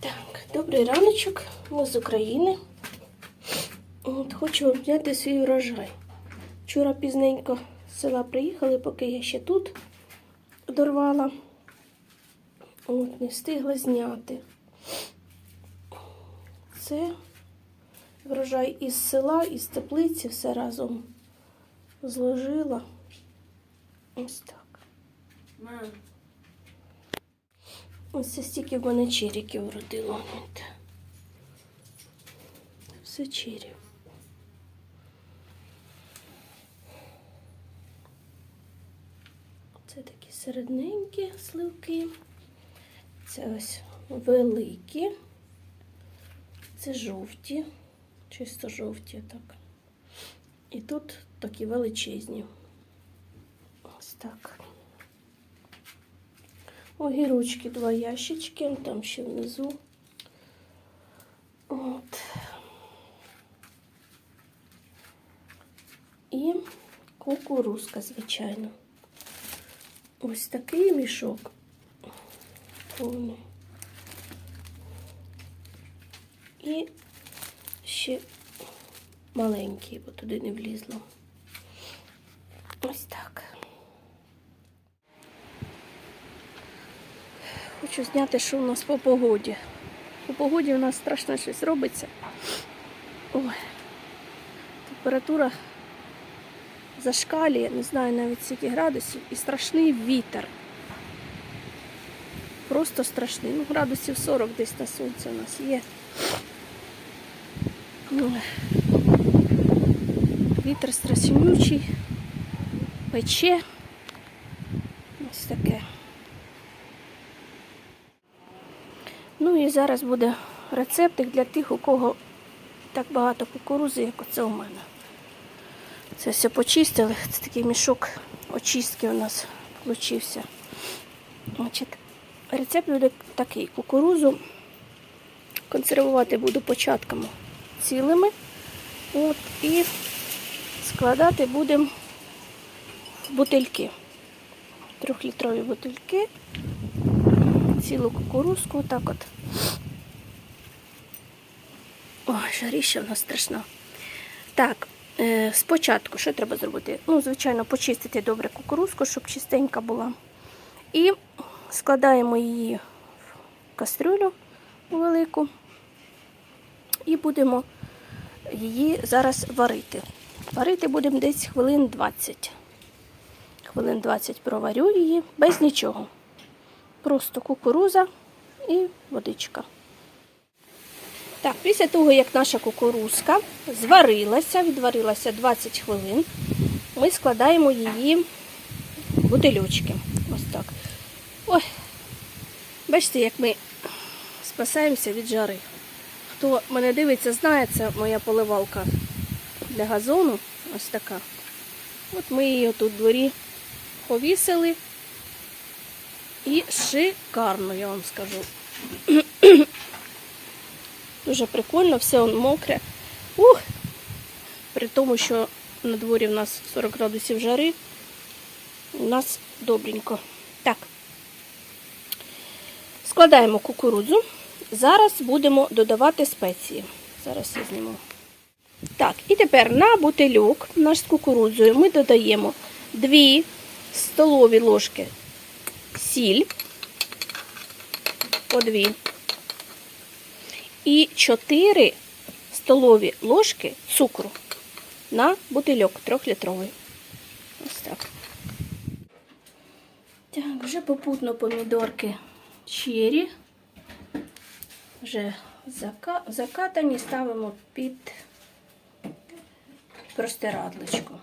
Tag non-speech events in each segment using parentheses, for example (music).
Так, добрий раночок. Ми з України. От, хочу взяти свій урожай. Вчора пізненько з села приїхали, поки я ще тут дорвала. От, не встигла зняти. Це врожай із села, із теплиці, все разом зложила. Ось так. Ось стільки в мене черіків вродило. От. Все чері. Це такі середненькі сливки. Це ось великі. Це жовті, чисто жовті так. І тут такі величезні. Ось так. Огірочки, два ящички, там ще внизу. От. І кукурузка, звичайно. Ось такий мішок. Повний. І ще маленький, бо туди не влізло. Ось так. Хочу зняти, що у нас по погоді. По погоді у нас страшно щось робиться. Ой. Температура зашкалює, не знаю навіть скільки градусів, і страшний вітер. Просто страшний. Ну, градусів 40 десь на сонці у нас є. Вітер страшнючий, пече. Ось таке. Ну і зараз буде рецептик для тих, у кого так багато кукурузи, як оце у мене. Це все почистили. Це такий мішок очистки у нас получився. Значить, рецепт буде такий. Кукурузу консервувати буду початками цілими. От, і складати будемо в бутильки. Трьохлітрові бутильки цілу кукурузку, так от. Ой, жаріща в нас страшна. Так, е, спочатку що треба зробити? Ну, звичайно, почистити добре кукурузку, щоб чистенька була. І складаємо її в кастрюлю велику. І будемо її зараз варити. Варити будемо десь хвилин 20. Хвилин 20 проварю її без нічого. Просто кукуруза і водичка. Так, після того, як наша кукурузка зварилася, відварилася 20 хвилин, ми складаємо її в бутильочки. Ось так. Ой, бачите, як ми спасаємося від жари. Хто мене дивиться, знає, це моя поливалка для газону. Ось така. От ми її тут в дворі повісили. І шикарно, я вам скажу. Дуже прикольно, все он мокре. Ух! При тому, що на дворі в нас 40 градусів жари, у нас добренько. Так. Складаємо кукурудзу. Зараз будемо додавати спеції. Зараз я зніму. Так, і тепер на бутильок наш з кукурудзою ми додаємо 2 столові ложки сіль по дві. І 4 столові ложки цукру на бутильок трьохлітровий. Ось так. Так, вже попутно помідорки чері. Вже закатані, ставимо під простирадличку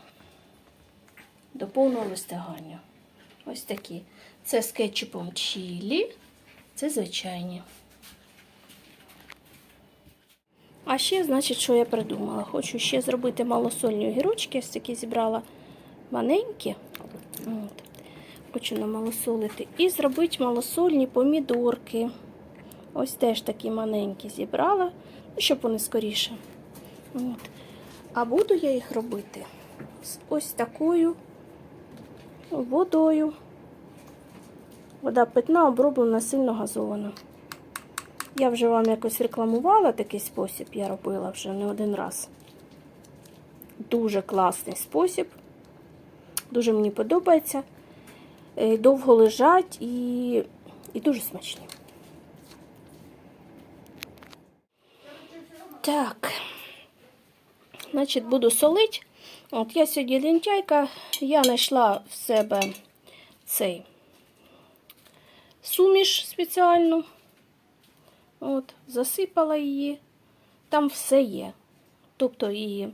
до повного вистигання. Ось такі. Це з кетчупом чілі, це звичайні. А ще, значить, що я придумала? Хочу ще зробити малосольні огірочки. Ось такі зібрала маленькі. От. Хочу намалосолити. І зробити малосольні помідорки. Ось теж такі маленькі зібрала, ну, щоб вони скоріше. От. А буду я їх робити з ось такою водою. Вода питна, оброблена, сильно газована. Я вже вам якось рекламувала такий спосіб, я робила вже не один раз. Дуже класний спосіб. Дуже мені подобається. Е, Довго лежать і, і дуже смачні. Так. Значить, буду солити. От я сьогодні лентяйка, я знайшла в себе цей суміш спеціальну. От, засипала її. Там все є. Тобто і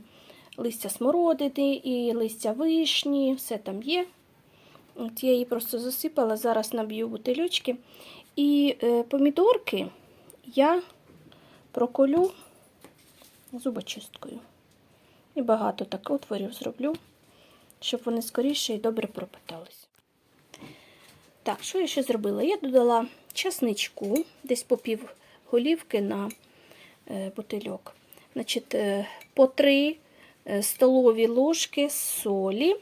листя смородини, і листя вишні, все там є. От я її просто засипала, зараз наб'ю бутилючки. І е, помідорки я проколю зубочисткою. І багато так отворів зроблю, щоб вони скоріше і добре пропитались. Так, що я ще зробила? Я додала часничку, десь по пів голівки на е, бутильок. Значить, е, по 3 столові ложки солі.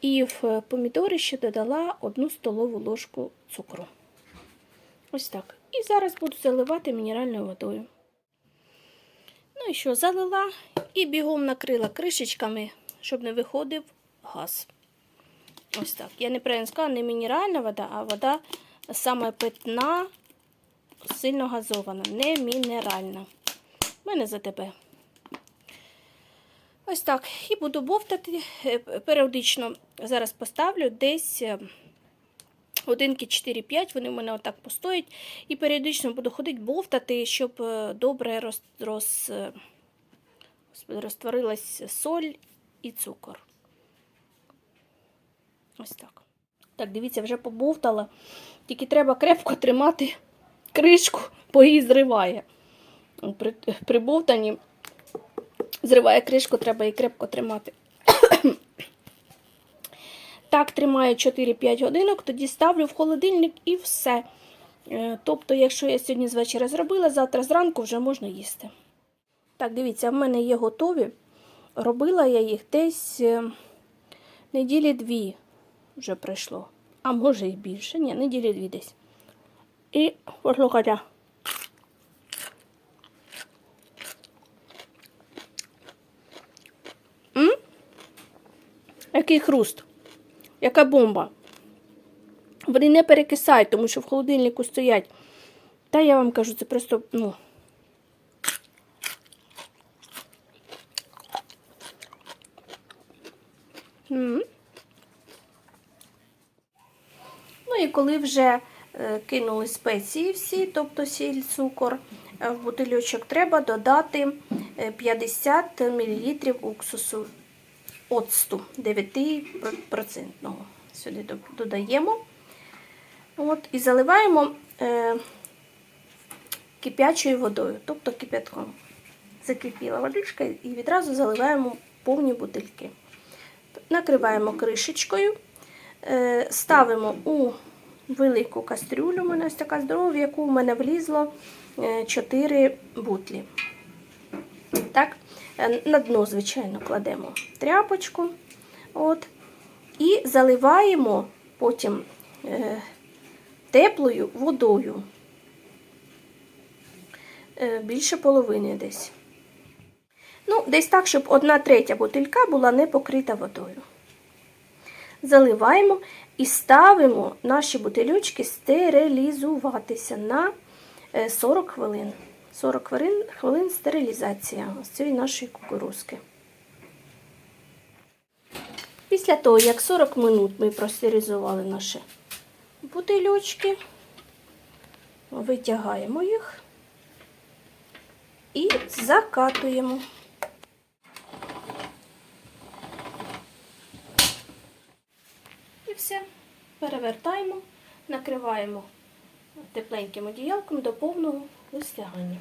І в помідори ще додала 1 столову ложку цукру. Ось так. І зараз буду заливати мінеральною водою. Ну і що, залила і бігом накрила кришечками, щоб не виходив газ. Ось так. Я неправильно сказала, не мінеральна вода, а вода саме питна, сильно газована, не мінеральна. У мене за тебе. Ось так. І буду бовтати е, періодично. Зараз поставлю десь е, годинки 4-5, вони в мене отак постоять. І періодично буду ходити бовтати, щоб е, добре роз, роз, е, розтворилась соль і цукор. Ось так. Так, дивіться, вже побовтала. Тільки треба крепко тримати кришку, бо її зриває. При, при бовтанні зриває кришку, треба її крепко тримати. (coughs) Так, тримаю 4-5 годинок, тоді ставлю в холодильник і все. Е, Тобто, якщо я сьогодні з вечора зробила, завтра зранку вже можна їсти. Так, дивіться, в мене є готові. Робила я їх десь е, неділі дві вже пройшло. А може і більше. Ні, неділі дві десь. І послухайте. М? Який хруст? Яка бомба? Вони не перекисають, тому що в холодильнику стоять. Та я вам кажу, це просто, ну. М. Ну і коли вже е, кинули спеції всі, тобто сіль, цукор, е, в бутильочок треба додати е, 50 мл уксусу оцту 9%. Сюди додаємо. От, і заливаємо е, кип'ячою водою, тобто кип'ятком. Закипіла водичка і відразу заливаємо повні бутильки. Накриваємо кришечкою, е, ставимо у велику кастрюлю, у мене ось така здорова, в яку в мене влізло 4 бутлі. Так, е, на дно, звичайно, кладемо тряпочку. От, і заливаємо потім е, теплою водою. Е, більше половини десь. Ну, десь так, щоб одна третя бутилька була не покрита водою. Заливаємо і ставимо наші бутильочки стерилізуватися на е, 40 хвилин. 40 хвилин, хвилин стерилізація ось цієї нашої кукурузки. Після того, як 40 минут ми простерилізували наші бутильочки, витягаємо їх і закатуємо. І. Перевертаємо, накриваємо тепленьким одіялком до повного вистигання.